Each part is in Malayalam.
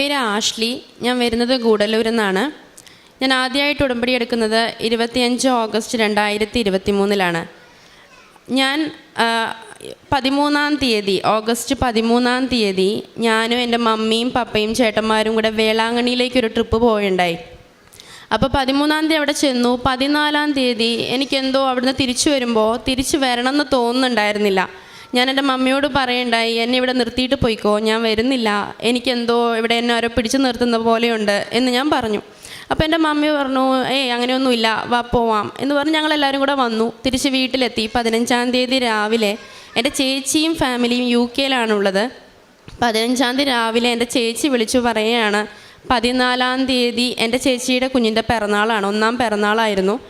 പേര് ആഷ്ലി. ഞാൻ വരുന്നത് ഗൂഡല്ലൂരിൽ നിന്നാണ് ഞാൻ ആദ്യമായിട്ട് ഉടമ്പടി എടുക്കുന്നത് ഇരുപത്തിയഞ്ച് ഓഗസ്റ്റ് രണ്ടായിരത്തി ഇരുപത്തി മൂന്നിലാണ് ഞാൻ പതിമൂന്നാം തീയതി ഓഗസ്റ്റ് പതിമൂന്നാം തീയതി ഞാനും എന്റെ മമ്മിയും പപ്പയും ചേട്ടന്മാരും കൂടെ വേളാങ്കണ്ണിയിലേക്ക് ഒരു ട്രിപ്പ് പോയുണ്ടായി അപ്പോൾ പതിമൂന്നാം തീയതി അവിടെ ചെന്നു. പതിനാലാം തീയതി എനിക്കെന്തോ അവിടുന്ന് തിരിച്ചു വരുമ്പോൾ തിരിച്ചു വരണം എന്ന് തോന്നുന്നുണ്ടായിരുന്നില്ല. ഞാൻ എന്റെ മമ്മിയോട് പറയണ്ടായി എന്നെ ഇവിടെ നിർത്തിയിട്ട് പോയിക്കോ. ഞാൻ വരുന്നില്ല. എനിക്കെന്തോ ഇവിടെ എന്നെ ആരോ പിടിച്ചു നിർത്തുന്ന പോലെയുണ്ട് എന്ന് ഞാൻ പറഞ്ഞു. അപ്പോൾ എന്റെ മമ്മി പറഞ്ഞു ഏയ് അങ്ങനെയൊന്നുമില്ല. വാ പോവാം. എന്ന് പറഞ്ഞ് ഞങ്ങളെല്ലാവരും കൂടെ വന്നു. തിരിച്ച് വീട്ടിലെത്തി. പതിനഞ്ചാം തീയതി രാവിലെ എന്റെ ചേച്ചിയും ഫാമിലിയും യു കെയിലാണുള്ളത്. പതിനഞ്ചാം തീയതി രാവിലെ എന്റെ ചേച്ചി വിളിച്ചു പറയുകയാണ് പതിനാലാം തീയതി എന്റെ ചേച്ചിയുടെ കുഞ്ഞിന്റെ പിറന്നാളാണ്. ഒന്നാം പിറന്നാളായിരുന്നു.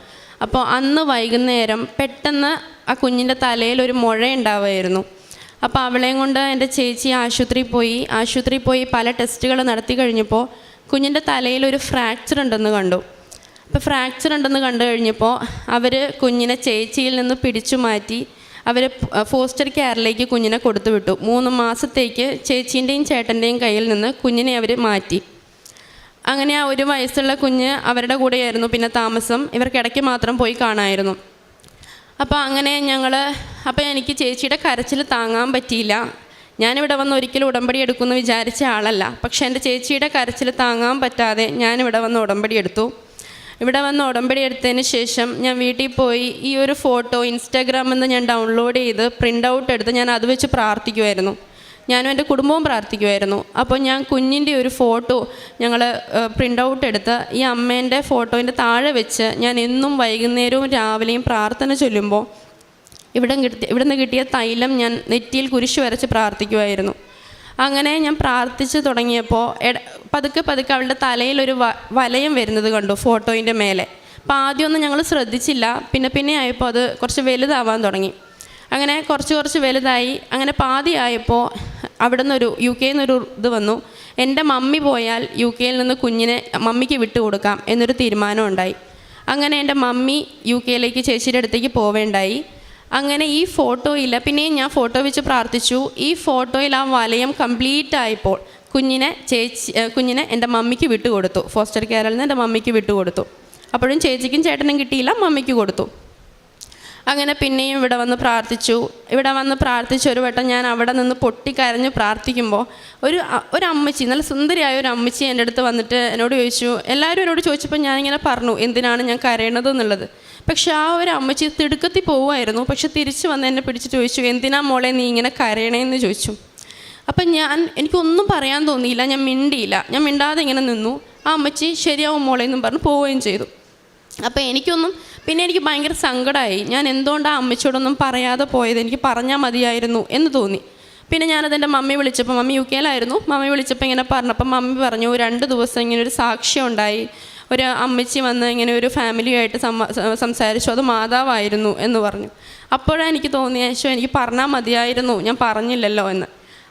അപ്പോൾ അന്ന് വൈകുന്നേരം പെട്ടെന്ന് ആ കുഞ്ഞിന്റെ തലയിൽ ഒരു മുഴ ഉണ്ടാവുമായിരുന്നു അപ്പോൾ അവളെയും കൊണ്ട് എന്റെ ചേച്ചി ആശുപത്രിയിൽ പോയി. ആശുപത്രിയിൽ പോയി പല ടെസ്റ്റുകൾ നടത്തി കഴിഞ്ഞപ്പോൾ കുഞ്ഞിന്റെ തലയിൽ ഒരു ഫ്രാക്ചർ ഉണ്ടെന്ന് കണ്ടു. അപ്പോൾ ഫ്രാക്ചർ ഉണ്ടെന്ന് കണ്ടു കഴിഞ്ഞപ്പോൾ അവർ കുഞ്ഞിനെ ചേച്ചിയിൽ നിന്ന് പിടിച്ചു മാറ്റി അവർ ഫോസ്റ്റർ കെയറിലേക്ക് കുഞ്ഞിനെ കൊടുത്തു വിട്ടു. മൂന്ന് മാസത്തേക്ക് ചേച്ചീന്റെയും ചേട്ടന്റെയും കയ്യിൽ നിന്ന് കുഞ്ഞിനെ അവർ മാറ്റി. അങ്ങനെ ആ ഒരു വയസ്സുള്ള കുഞ്ഞ് അവരുടെ കൂടെയായിരുന്നു. പിന്നെ താമസം ഇവർക്ക് ഇടയ്ക്ക് മാത്രം പോയി കാണാമായിരുന്നു അപ്പോൾ അങ്ങനെ ഞങ്ങൾ അപ്പോൾ എനിക്ക് ചേച്ചിയുടെ കരച്ചിൽ താങ്ങാൻ പറ്റിയില്ല. ഞാനിവിടെ വന്ന് ഒരിക്കലും ഉടമ്പടി എടുക്കുമെന്ന് വിചാരിച്ച ആളല്ല. പക്ഷേ എന്റെ ചേച്ചിയുടെ കരച്ചിൽ താങ്ങാൻ പറ്റാതെ ഞാനിവിടെ വന്ന് ഉടമ്പടി എടുത്തു. ഇവിടെ വന്ന് ഉടമ്പടി എടുത്തതിന് ശേഷം ഞാൻ വീട്ടിൽ പോയി ഈ ഒരു ഫോട്ടോ ഇൻസ്റ്റാഗ്രാമിൽ നിന്ന് ഞാൻ ഡൗൺലോഡ് ചെയ്ത് പ്രിന്റ് ഔട്ട് എടുത്ത് ഞാൻ അത് വെച്ച് പ്രാർത്ഥിക്കുമായിരുന്നു ഞാനും എന്റെ കുടുംബവും പ്രാർത്ഥിക്കുമായിരുന്നു അപ്പോൾ ഞാൻ കുഞ്ഞിന്റെ ഒരു ഫോട്ടോ ഞങ്ങൾ പ്രിന്റ് ഔട്ട് എടുത്ത് ഈ അമ്മേന്റെ ഫോട്ടോന്റെ താഴെ വെച്ച് ഞാൻ എന്നും വൈകുന്നേരവും രാവിലെയും പ്രാർത്ഥന ചൊല്ലുമ്പോൾ ഇവിടെ കിട്ടിയ ഇവിടെ നിന്ന് കിട്ടിയ തൈലം ഞാൻ നെറ്റിയിൽ കുരിശ് വരച്ച് പ്രാർത്ഥിക്കുമായിരുന്നു അങ്ങനെ ഞാൻ പ്രാർത്ഥിച്ച് തുടങ്ങിയപ്പോൾ പതുക്കെ പതുക്കെ അവളുടെ തലയിലൊരു വ വലയം വരുന്നത് കണ്ടു ഫോട്ടോയിന്റെ മേലെ. അപ്പോൾ ആദ്യമൊന്നും ഞങ്ങൾ ശ്രദ്ധിച്ചില്ല. പിന്നെ പിന്നെ ആയപ്പോൾ അത് കുറച്ച് വലുതാവാൻ തുടങ്ങി. അങ്ങനെ കുറച്ച് കുറച്ച് വലുതായി. അങ്ങനെ പാതിയായപ്പോൾ അവിടെ നിന്നൊരു യു കെയിൽ നിന്നൊരു ഇത് വന്നു. എന്റെ മമ്മി പോയാൽ യു കെയിൽ നിന്ന് കുഞ്ഞിനെ മമ്മിക്ക് വിട്ടുകൊടുക്കാം എന്നൊരു തീരുമാനം ഉണ്ടായി. അങ്ങനെ എന്റെ മമ്മി യു കെയിലേക്ക് ചേച്ചിയുടെ അടുത്തേക്ക് പോവേണ്ടായി. അങ്ങനെ ഈ ഫോട്ടോയിൽ പിന്നെയും ഞാൻ ഫോട്ടോ വെച്ച് പ്രാർത്ഥിച്ചു. ഈ ഫോട്ടോയിൽ ആ വലയം കംപ്ലീറ്റ് ആയപ്പോൾ കുഞ്ഞിനെ ചേച്ചി കുഞ്ഞിനെ എന്റെ മമ്മിക്ക് വിട്ടുകൊടുത്തു ഫോസ്റ്റർ കെയറിൽ നിന്ന് എന്റെ മമ്മിക്ക് വിട്ടുകൊടുത്തു അപ്പോഴും ചേച്ചിക്കും ചേട്ടനും കിട്ടിയില്ല മമ്മിക്ക് കൊടുത്തു. അങ്ങനെ പിന്നെയും ഇവിടെ വന്ന് പ്രാർത്ഥിച്ചു. ഇവിടെ വന്ന് പ്രാർത്ഥിച്ച ഒരു വട്ടം ഞാൻ അവിടെ നിന്ന് പൊട്ടിക്കരഞ്ഞ് പ്രാർത്ഥിക്കുമ്പോൾ ഒരു ഒരു അമ്മച്ചി നല്ല സുന്ദരിയായ ഒരു അമ്മച്ചി എന്റെ അടുത്ത് വന്നിട്ട് എന്നോട് ചോദിച്ചു എല്ലാവരും എന്നോട് ചോദിച്ചപ്പോൾ ഞാനിങ്ങനെ പറഞ്ഞു എന്തിനാണ് ഞാൻ കരയണത് എന്നുള്ളത്? പക്ഷെ ആ ഒരു അമ്മച്ചി തിടുക്കത്തിൽ പോവുമായിരുന്നു. പക്ഷെ തിരിച്ച് വന്ന് എന്നെ പിടിച്ച് ചോദിച്ചു എന്തിനാ മോളെ നീ ഇങ്ങനെ കരയണേന്ന്? ചോദിച്ചു. അപ്പം ഞാൻ എനിക്കൊന്നും പറയാൻ തോന്നിയില്ല ഞാൻ മിണ്ടിയില്ല. ഞാൻ മിണ്ടാതെ ഇങ്ങനെ നിന്നു. ആ അമ്മച്ചി ശരിയാവും മോളെ എന്നും പറഞ്ഞ് പോവുകയും ചെയ്തു. അപ്പോൾ എനിക്കൊന്നും പിന്നെ എനിക്ക് ഭയങ്കര സങ്കടമായി ഞാൻ എന്തുകൊണ്ടാണ് അമ്മച്ചോടൊന്നും പറയാതെ പോയത്? എനിക്ക് പറഞ്ഞാൽ മതിയായിരുന്നു എന്ന് തോന്നി. പിന്നെ ഞാനത് എന്റെ മമ്മി വിളിച്ചപ്പോൾ മമ്മി യു കെയിലായിരുന്നു. മമ്മി വിളിച്ചപ്പോൾ ഇങ്ങനെ പറഞ്ഞപ്പോൾ മമ്മി പറഞ്ഞു രണ്ട് ദിവസം ഇങ്ങനെ ഒരു സാക്ഷ്യം ഉണ്ടായി. ഒരു അമ്മച്ചി വന്ന് ഇങ്ങനെ ഒരു സ- സംസാരിച്ചു. അത് മാതാവായിരുന്നു എന്ന് പറഞ്ഞു. അപ്പോഴാണ് എനിക്ക് തോന്നിയ ശേഷം എനിക്ക് പറഞ്ഞാൽ മതിയായിരുന്നു. ഞാൻ പറഞ്ഞില്ലല്ലോ എന്ന്.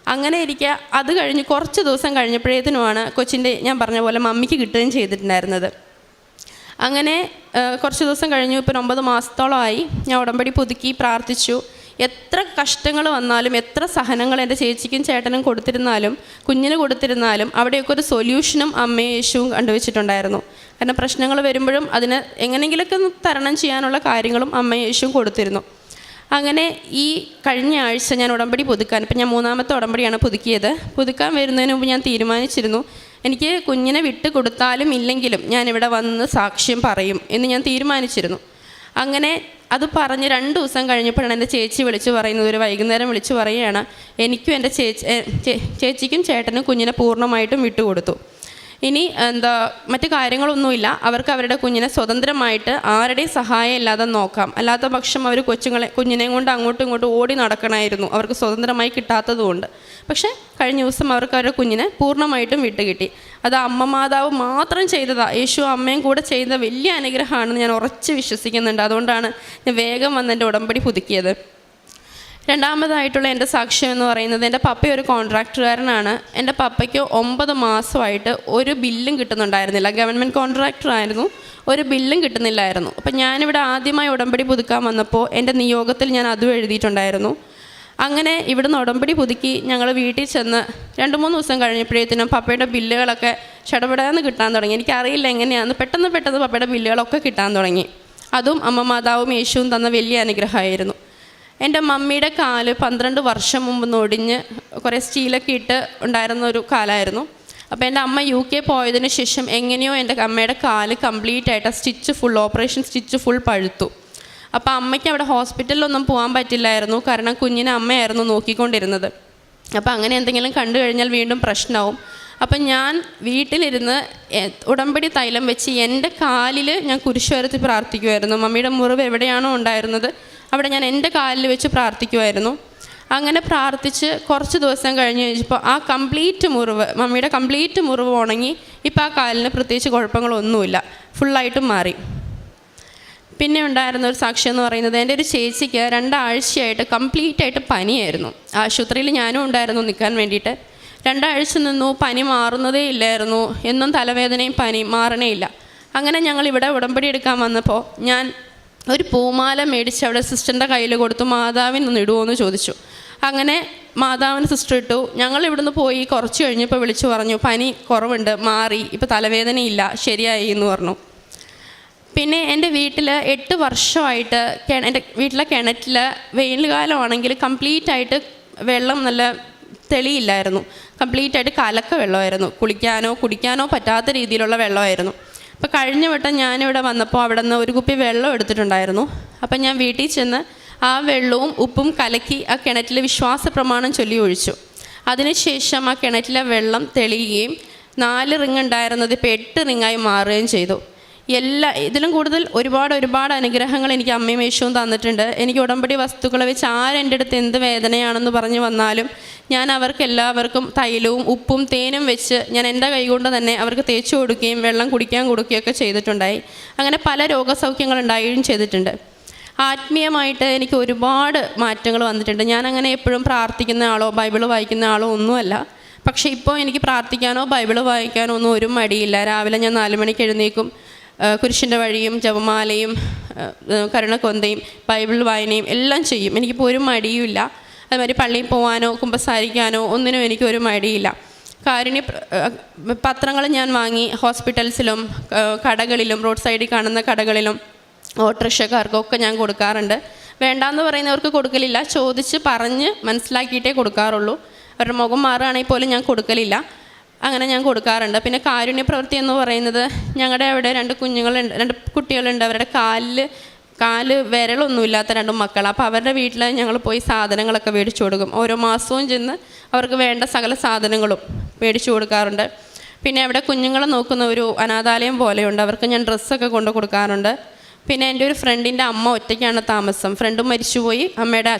അങ്ങനെ ഇരിക്കുക അത് കഴിഞ്ഞ് കുറച്ച് ദിവസം കഴിഞ്ഞപ്പോഴേത്തിനുമാണ് കൊച്ചിന്റെ ഞാൻ പറഞ്ഞ പോലെ മമ്മിക്ക് കിട്ടുകയും ചെയ്തിട്ടുണ്ടായിരുന്നത്. അങ്ങനെ കുറച്ച് ദിവസം കഴിഞ്ഞു. ഇപ്പം ഒമ്പത് മാസത്തോളമായി ഞാൻ ഉടമ്പടി പുതുക്കി പ്രാർത്ഥിച്ചു. എത്ര കഷ്ടങ്ങൾ വന്നാലും എത്ര സഹനങ്ങൾ എന്റെ ചേച്ചിക്കും ചേട്ടനും കൊടുത്തിരുന്നാലും കുഞ്ഞിന് കൊടുത്തിരുന്നാലും അവിടെയൊക്കെ ഒരു സൊല്യൂഷനും അമ്മയും യേശുവും കണ്ടുവച്ചിട്ടുണ്ടായിരുന്നു. കാരണം പ്രശ്നങ്ങൾ വരുമ്പോഴും അതിന് എങ്ങനെയെങ്കിലുമൊക്കെ തരണം ചെയ്യാനുള്ള കാര്യങ്ങളും അമ്മയും യേശുവും കൊടുത്തിരുന്നു. അങ്ങനെ ഈ കഴിഞ്ഞ ആഴ്ച ഞാൻ ഉടമ്പടി പുതുക്കാൻ ഇപ്പം ഞാൻ മൂന്നാമത്തെ ഉടമ്പടിയാണ് പുതുക്കിയത്. പുതുക്കാൻ വരുന്നതിന് മുമ്പ് ഞാൻ തീരുമാനിച്ചിരുന്നു. എനിക്ക് കുഞ്ഞിനെ വിട്ടു കൊടുത്താലും ഇല്ലെങ്കിലും ഞാൻ ഇവിടെ വന്ന് സാക്ഷ്യം പറയും എന്ന് ഞാൻ തീരുമാനിച്ചിരുന്നു. അങ്ങനെ അത് പറഞ്ഞ് രണ്ട് ദിവസം കഴിഞ്ഞപ്പോഴാണ് എന്റെ ചേച്ചി വിളിച്ച് പറയുന്നത്. ഒരു വൈകുന്നേരം വിളിച്ച് പറയുകയാണ് എനിക്കും എന്റെ ചേച്ചി ചേച്ചിക്കും ചേട്ടനും കുഞ്ഞിനെ പൂർണമായിട്ടും വിട്ടുകൊടുത്തു. ഇനി എന്താ മറ്റു കാര്യങ്ങളൊന്നുമില്ല. അവർക്ക് അവരുടെ കുഞ്ഞിനെ സ്വതന്ത്രമായിട്ട് ആരുടെയും സഹായം ഇല്ലാതെ നോക്കാം. അല്ലാത്ത പക്ഷം അവർ കൊച്ചുങ്ങളെ കുഞ്ഞിനെയും കൊണ്ട് അങ്ങോട്ടും ഇങ്ങോട്ടും ഓടി നടക്കണമായിരുന്നു അവർക്ക് സ്വതന്ത്രമായി കിട്ടാത്തതുകൊണ്ട്. പക്ഷേ കഴിഞ്ഞ ദിവസം അവർക്ക് അവരുടെ കുഞ്ഞിനെ പൂർണമായിട്ടും വിട്ടുകിട്ടി. അത് അമ്മ മാതാവ് മാത്രം ചെയ്തതാണ് യേശു അമ്മയും കൂടെ ചെയ്ത വലിയ അനുഗ്രഹമാണെന്ന് ഞാൻ ഉറച്ച് വിശ്വസിക്കുന്നുണ്ട്. അതുകൊണ്ടാണ് ഞാൻ വേഗം വന്ന് എന്റെ ഉടമ്പടി പുതുക്കിയത്. രണ്ടാമതായിട്ടുള്ള എന്റെ സാക്ഷ്യം എന്ന് പറയുന്നത് എന്റെ പപ്പ ഒരു കോൺട്രാക്ടറുകാരനാണ് എന്റെ പപ്പയ്ക്ക് ഒമ്പത് മാസമായിട്ട് ഒരു ബില്ലും കിട്ടുന്നുണ്ടായിരുന്നില്ല. ഗവൺമെന്റ് കോൺട്രാക്ടർ ആയിരുന്നു ഒരു ബില്ലും കിട്ടുന്നില്ലായിരുന്നു. അപ്പം ഞാനിവിടെ ആദ്യമായി ഉടമ്പടി പുതുക്കാൻ വന്നപ്പോൾ എന്റെ നിയോഗത്തിൽ ഞാൻ അതും എഴുതിയിട്ടുണ്ടായിരുന്നു. അങ്ങനെ ഇവിടുന്ന് ഉടമ്പടി പുതുക്കി ഞങ്ങൾ വീട്ടിൽ ചെന്ന് രണ്ട് മൂന്ന് ദിവസം കഴിഞ്ഞപ്പോഴത്തേനും പപ്പയുടെ ബില്ലുകളൊക്കെ ചടപടാന്ന് കിട്ടാൻ തുടങ്ങി. എനിക്കറിയില്ല എങ്ങനെയാണെന്ന് പെട്ടെന്ന് പെട്ടെന്ന് പപ്പയുടെ ബില്ലുകളൊക്കെ കിട്ടാൻ തുടങ്ങി. അതും അമ്മ മാതാവും യേശുവും തന്ന വലിയ അനുഗ്രഹമായിരുന്നു. എന്റെ മമ്മിയുടെ കാൽ പന്ത്രണ്ട് വർഷം മുമ്പ് നൊടിഞ്ഞ് കുറേ സ്റ്റീലൊക്കെ ഇട്ട് ഉണ്ടായിരുന്ന ഒരു കാലായിരുന്നു. അപ്പോൾ എന്റെ അമ്മ യു കെ പോയതിന് ശേഷം എങ്ങനെയോ എന്റെ അമ്മയുടെ കാൽ കംപ്ലീറ്റ് ആയിട്ട് stitch full operation stitch full പഴുത്തു. അപ്പോൾ അമ്മയ്ക്ക് അവിടെ ഹോസ്പിറ്റലിലൊന്നും പോകാൻ പറ്റില്ലായിരുന്നു. കാരണം കുഞ്ഞിനെ അമ്മയായിരുന്നു നോക്കിക്കൊണ്ടിരുന്നത്. അപ്പോൾ അങ്ങനെ എന്തെങ്കിലും കണ്ടു കഴിഞ്ഞാൽ വീണ്ടും പ്രശ്നമാവും. അപ്പം ഞാൻ വീട്ടിലിരുന്ന് ഉടമ്പടി തൈലം വെച്ച് എന്റെ കാലിൽ ഞാൻ കുരിശ് വരത്തി പ്രാർത്ഥിക്കുമായിരുന്നു മമ്മിയുടെ മുറിവ് എവിടെയാണോ ഉണ്ടായിരുന്നത്. അവിടെ ഞാൻ എന്റെ കാലിൽ വെച്ച് പ്രാർത്ഥിക്കുമായിരുന്നു അങ്ങനെ പ്രാർത്ഥിച്ച് കുറച്ച് ദിവസം കഴിഞ്ഞ് കഴിഞ്ഞപ്പോൾ ആ കംപ്ലീറ്റ് മുറിവ് മമ്മിയുടെ കംപ്ലീറ്റ് മുറിവ് ഉണങ്ങി ഇപ്പോൾ ആ കാലിന് പ്രത്യേകിച്ച് കുഴപ്പങ്ങളൊന്നുമില്ല. ഫുള്ളായിട്ടും മാറി. പിന്നെ ഉണ്ടായിരുന്ന ഒരു സാക്ഷ്യം എന്ന് പറയുന്നത് എന്റെ ഒരു ചേച്ചിക്ക് രണ്ടാഴ്ചയായിട്ട് കംപ്ലീറ്റ് ആയിട്ട് പനിയായിരുന്നു. ആശുപത്രിയിൽ ഞാനും ഉണ്ടായിരുന്നു നിൽക്കാൻ വേണ്ടിയിട്ട്. രണ്ടാഴ്ച നിന്നു പനി മാറുന്നതേ ഇല്ലായിരുന്നു. എന്നും തലവേദനയും പനി മാറണേ ഇല്ല. അങ്ങനെ ഞങ്ങൾ ഇവിടെ ഉടമ്പടി എടുക്കാൻ വന്നപ്പോൾ ഞാൻ ഒരു പൂമാല മേടിച്ച് അവിടെ സിസ്റ്ററിന്റെ കയ്യിൽ കൊടുത്തു മാതാവിന് ഒന്ന് ഇടുമോ എന്ന് ചോദിച്ചു. അങ്ങനെ മാതാവിന് സിസ്റ്റർ ഇട്ടു. ഞങ്ങൾ ഇവിടുന്ന് പോയി കുറച്ച് കഴിഞ്ഞപ്പോൾ വിളിച്ചു പറഞ്ഞു പനി കുറവുണ്ട് മാറി ഇപ്പോൾ തലവേദനയില്ല ശരിയായി എന്ന് പറഞ്ഞു. പിന്നെ എന്റെ വീട്ടിൽ എട്ട് വർഷമായിട്ട് എന്റെ വീട്ടിലെ കിണറ്റിൽ വെയിൽ കാലമാണെങ്കിൽ കംപ്ലീറ്റ് ആയിട്ട് വെള്ളം നല്ല തെളിയില്ലായിരുന്നു. കംപ്ലീറ്റ് ആയിട്ട് കലക്ക വെള്ളമായിരുന്നു. കുളിക്കാനോ കുടിക്കാനോ പറ്റാത്ത രീതിയിലുള്ള വെള്ളമായിരുന്നു. അപ്പോൾ കഴിഞ്ഞ വട്ടം ഞാനിവിടെ വന്നപ്പോൾ അവിടെ നിന്ന് ഒരു കുപ്പി വെള്ളം എടുത്തിട്ടുണ്ടായിരുന്നു. അപ്പം ഞാൻ വീട്ടിൽ ചെന്ന് ആ വെള്ളവും ഉപ്പും കലക്കി ആ കിണറ്റിൽ വിശ്വാസ പ്രമാണം ചൊല്ലി ഒഴിച്ചു. അതിനുശേഷം ആ കിണറ്റിലെ വെള്ളം തെളിയുകയും നാല് റിങ് ഉണ്ടായിരുന്നത് ഇപ്പോൾ എട്ട് റിങ്ങായി മാറുകയും ചെയ്തു. എല്ലാ ഇതിലും കൂടുതൽ ഒരുപാട് ഒരുപാട് അനുഗ്രഹങ്ങൾ എനിക്ക് അമ്മയും യേശുവും തന്നിട്ടുണ്ട്. എനിക്ക് ഉടമ്പടി വസ്തുക്കളെ വെച്ച് ആരെന്റെ അടുത്ത് എന്ത് വേദനയാണെന്ന് പറഞ്ഞു വന്നാലും ഞാൻ അവർക്ക് എല്ലാവർക്കും തൈലവും ഉപ്പും തേനും വെച്ച് ഞാൻ എന്റെ കൈകൊണ്ട് തന്നെ അവർക്ക് തേച്ചു കൊടുക്കുകയും വെള്ളം കുടിക്കാൻ കൊടുക്കുകയൊക്കെ ചെയ്തിട്ടുണ്ടായി. അങ്ങനെ പല രോഗസൗഖ്യങ്ങൾ ഉണ്ടാവുകയും ചെയ്തിട്ടുണ്ട്. ആത്മീയമായിട്ട് എനിക്ക് ഒരുപാട് മാറ്റങ്ങൾ വന്നിട്ടുണ്ട്. ഞാൻ അങ്ങനെ എപ്പോഴും പ്രാർത്ഥിക്കുന്ന ആളോ ബൈബിൾ വായിക്കുന്ന ആളോ ഒന്നുമല്ല. പക്ഷേ ഇപ്പോൾ എനിക്ക് പ്രാർത്ഥിക്കാനോ ബൈബിൾ വായിക്കാനോ ഒന്നും ഒരു മടിയില്ല. രാവിലെ ഞാൻ നാല് മണിക്ക് എഴുന്നേക്കും കുരിശിന്റെ വഴിയും ജപമാലയും കരുണക്കൊന്തയും ബൈബിൾ വായനയും എല്ലാം ചെയ്യും. എനിക്കിപ്പോൾ ഒരു മടിയുമില്ല. അതുമാതിരി പള്ളിയിൽ പോകാനോ കുമ്പസാരിക്കാനോ ഒന്നിനും എനിക്ക് ഒരു മടിയില്ല. കാരുണ്യ പത്രങ്ങൾ ഞാൻ വാങ്ങി ഹോസ്പിറ്റൽസിലും കടകളിലും റോഡ് സൈഡിൽ കാണുന്ന കടകളിലും ഓട്ടോറിക്ഷക്കാർക്കൊക്കെ ഞാൻ കൊടുക്കാറുണ്ട്. വേണ്ടാന്ന് പറയുന്നവർക്ക് കൊടുക്കലില്ല. ചോദിച്ച് പറഞ്ഞ് മനസ്സിലാക്കിയിട്ടേ കൊടുക്കാറുള്ളൂ. അവരുടെ മുഖം മാറുകയാണെങ്കിൽ പോലും ഞാൻ കൊടുക്കലില്ല. അങ്ങനെ ഞാൻ കൊടുക്കാറുണ്ട്. പിന്നെ കാരുണ്യ പ്രവൃത്തി എന്ന് പറയുന്നത് ഞങ്ങളുടെ അവിടെ രണ്ട് കുഞ്ഞുങ്ങളുണ്ട് രണ്ട് കുട്ടികളുണ്ട്. അവരുടെ കാലിൽ കാൽ വിരളൊന്നുമില്ലാത്ത രണ്ട് മക്കൾ അപ്പോൾ അവരുടെ വീട്ടിൽ ഞങ്ങൾ പോയി സാധനങ്ങളൊക്കെ മേടിച്ചു കൊടുക്കും. ഓരോ മാസവും ചെന്ന് അവർക്ക് വേണ്ട സകല സാധനങ്ങളും മേടിച്ചു കൊടുക്കാറുണ്ട്. പിന്നെ അവിടെ കുഞ്ഞുങ്ങളെ നോക്കുന്ന ഒരു അനാഥാലയം പോലെയുണ്ട്. അവർക്ക് ഞാൻ ഡ്രസ്സൊക്കെ കൊണ്ട് കൊടുക്കാറുണ്ട്. പിന്നെ എന്റെ ഒരു ഫ്രണ്ടിന്റെ അമ്മ ഒറ്റയ്ക്കാണ് താമസം. ഫ്രണ്ടും മരിച്ചുപോയി. അമ്മയുടെ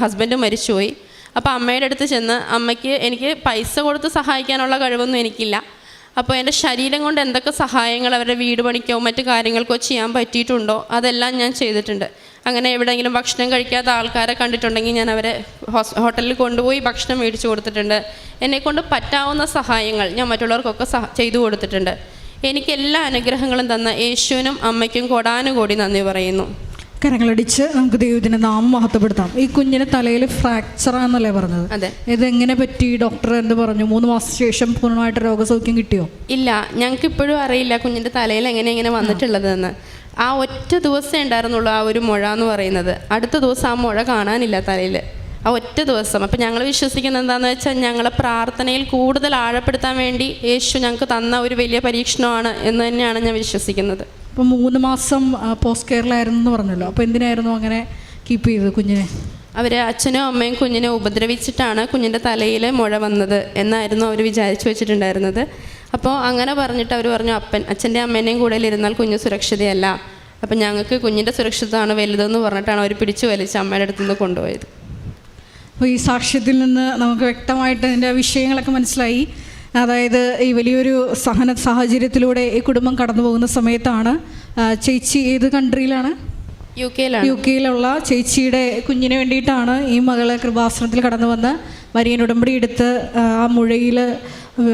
ഹസ്ബൻഡും മരിച്ചുപോയി. അപ്പോൾ അമ്മയുടെ അടുത്ത് ചെന്ന് അമ്മയ്ക്ക് എനിക്ക് പൈസ കൊടുത്ത് സഹായിക്കാനുള്ള കഴിവൊന്നും എനിക്കില്ല. അപ്പോൾ എന്റെ ശരീരം കൊണ്ട് എന്തൊക്കെ സഹായങ്ങൾ അവരുടെ വീട് പണിക്കോ മറ്റു കാര്യങ്ങൾക്കോ ചെയ്യാൻ പറ്റിയിട്ടുണ്ടോ അതെല്ലാം ഞാൻ ചെയ്തിട്ടുണ്ട്. അങ്ങനെ എവിടെയെങ്കിലും ഭക്ഷണം കഴിക്കാത്ത ആൾക്കാരെ കണ്ടിട്ടുണ്ടെങ്കിൽ ഞാൻ അവരെ ഹോട്ടലിൽ കൊണ്ടുപോയി ഭക്ഷണം മേടിച്ചു കൊടുത്തിട്ടുണ്ട്. എന്നെക്കൊണ്ട് പറ്റാവുന്ന സഹായങ്ങൾ ഞാൻ മറ്റുള്ളവർക്കൊക്കെ സഹ ചെയ്തു കൊടുത്തിട്ടുണ്ട്. എനിക്ക് എല്ലാ അനുഗ്രഹങ്ങളും തന്ന യേശുവിനും അമ്മയ്ക്കും കൊടാനുകൂടി നന്ദി പറയുന്നു. കരങ്ങളടിച്ച് നമുക്ക് ദൈവത്തിന്റെ നാമം മഹത്വപ്പെടുത്താം. ഈ കുഞ്ഞിന് തലയിൽ ഫ്രാക്ചറാന്നല്ലേ പറഞ്ഞത്? അതെ. ഇതെങ്ങനെ പറ്റി? ഡോക്ടർ എന്ത് പറഞ്ഞു? മൂന്ന് മാസം ശേഷം പൂർണമായിട്ട് രോഗസൗഖ്യം കിട്ടിയോ? ഇല്ല ഞങ്ങൾക്ക് ഇപ്പോഴും അറിയില്ല കുഞ്ഞിന്റെ തലയിൽ എങ്ങനെ എങ്ങനെ വന്നിട്ടുള്ളതെന്ന്. ആ ഒറ്റ ദിവസം ഉണ്ടായിരുന്നുള്ളൂ ആ ഒരു മുഴ എന്ന് പറയുന്നത്. അടുത്ത ദിവസം ആ മുഴ കാണാനില്ല തലയിൽ. ആ ഒറ്റ ദിവസം. അപ്പം ഞങ്ങൾ വിശ്വസിക്കുന്നത് എന്താണെന്ന് വെച്ചാൽ ഞങ്ങളെ പ്രാർത്ഥനയിൽ കൂടുതൽ ആഴപ്പെടുത്താൻ വേണ്ടി യേശു ഞങ്ങൾക്ക് തന്ന ഒരു വലിയ പരീക്ഷണമാണ് എന്ന് തന്നെയാണ് ഞാൻ വിശ്വസിക്കുന്നത്. അപ്പം മൂന്ന് മാസം പോസ്റ്റ് കെയറിലായിരുന്നു എന്ന് പറഞ്ഞല്ലോ. അപ്പോൾ എന്തിനായിരുന്നു അങ്ങനെ കീപ്പ് ചെയ്തത് കുഞ്ഞിനെ? അവർ അച്ഛനും അമ്മയും കുഞ്ഞിനെ ഉപദ്രവിച്ചിട്ടാണ് കുഞ്ഞിന്റെ തലയിൽ മുഴ വന്നത് എന്നായിരുന്നു അവർ വിചാരിച്ചു വെച്ചിട്ടുണ്ടായിരുന്നത്. അപ്പോൾ അങ്ങനെ പറഞ്ഞിട്ട് അവർ പറഞ്ഞു അപ്പൻ അച്ഛന്റെ അമ്മേനെയും കൂടെ ഇരുന്നാൽ കുഞ്ഞ് സുരക്ഷിതയല്ല. അപ്പം ഞങ്ങൾക്ക് കുഞ്ഞിന്റെ സുരക്ഷിതമാണ് വലുതെന്ന് പറഞ്ഞിട്ടാണ് അവർ പിടിച്ചു വലിച്ച് അമ്മയുടെ അടുത്തുനിന്ന് കൊണ്ടുപോയത്. അപ്പോൾ ഈ സാക്ഷ്യത്തിൽ നിന്ന് നമുക്ക് വ്യക്തമായിട്ട് അതിന്റെ വിഷയങ്ങളൊക്കെ മനസ്സിലായി. അതായത് ഈ വലിയൊരു സഹന സാഹചര്യത്തിലൂടെ ഈ കുടുംബം കടന്നു പോകുന്ന സമയത്താണ് ചേച്ചി ഏത് കൺട്രിയിലാണ്? യു കെയിലാണ് യു കെയിലുള്ള ചേച്ചിയുടെ കുഞ്ഞിന് വേണ്ടിയിട്ടാണ് ഈ മകളെ കൃപാസനത്തിൽ കടന്നു വന്ന് മരിയൻ ഉടമ്പടി എടുത്ത് ആ മുഴയിൽ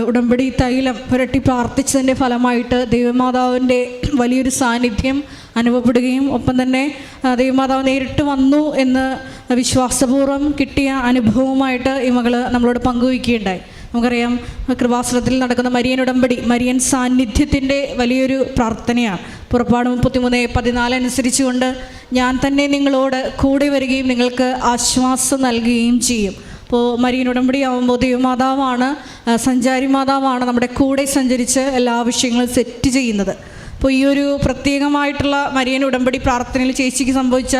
ഉടമ്പടി തൈലം പുരട്ടി പ്രാർത്ഥിച്ചതിന്റെ ഫലമായിട്ട് ദൈവമാതാവിന്റെ വലിയൊരു സാന്നിധ്യം അനുഭവപ്പെടുകയും ഒപ്പം തന്നെ ദൈവമാതാവ് നേരിട്ട് വന്നു എന്ന് വിശ്വാസപൂർവം കിട്ടിയ അനുഭവവുമായിട്ട് ഈ മകൾ നമ്മളോട് പങ്കുവയ്ക്കുകയുണ്ടായി. നമുക്കറിയാം കൃപാസനത്തിൽ നടക്കുന്ന മരിയൻ ഉടമ്പടി മരിയൻ സാന്നിധ്യത്തിന്റെ വലിയൊരു പ്രാർത്ഥനയാണ്. പുറപ്പാട് മുപ്പത്തിമൂന്ന് പതിനാല് അനുസരിച്ചുകൊണ്ട് ഞാൻ തന്നെ നിങ്ങളോട് കൂടെ വരികയും നിങ്ങൾക്ക് ആശ്വാസം നൽകുകയും ചെയ്യും. അപ്പോൾ മരിയൻ ഉടമ്പടി ആകുമ്പോൾ ദൈവമാതാവാണ് സഞ്ചാരി മാതാവാണ് നമ്മുടെ കൂടെ സഞ്ചരിച്ച് എല്ലാ വിഷയങ്ങളും സെറ്റ് ചെയ്യുന്നത്. അപ്പോൾ ഈ ഒരു പ്രത്യേകമായിട്ടുള്ള മരിയൻ ഉടമ്പടി പ്രാർത്ഥനയിൽ ചേച്ചിക്ക് സംഭവിച്ച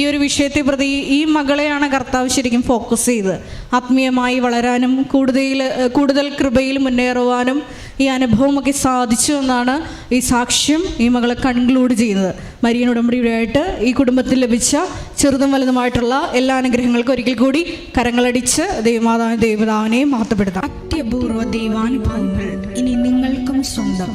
ഈ ഒരു വിഷയത്തെ പ്രതി ഈ മകളെയാണ് കർത്താവ് ശരിക്കും ഫോക്കസ് ചെയ്ത്. ആത്മീയമായി വളരാനും കൂടുതൽ കൂടുതൽ കൃപയിൽ മുന്നേറുവാനും ഈ അനുഭവമൊക്കെ സാധിച്ചു എന്നാണ് ഈ സാക്ഷ്യം ഈ മകളെ കൺക്ലൂഡ് ചെയ്യുന്നത്. മരിയൻ ഉടമ്പടിയുടെയായിട്ട് ഈ കുടുംബത്തിൽ ലഭിച്ച ചെറുതും വലുതുമായിട്ടുള്ള എല്ലാ അനുഗ്രഹങ്ങൾക്കും ഒരിക്കൽ കൂടി കരങ്ങളടിച്ച് ദൈവമാതാവിനെ ദൈവതാവിനെയും മഹത്വപ്പെടുത്താം. അത്യപൂർവ ദൈവാനുഭവങ്ങൾ ഇനി നിങ്ങൾക്കും സ്വന്തം.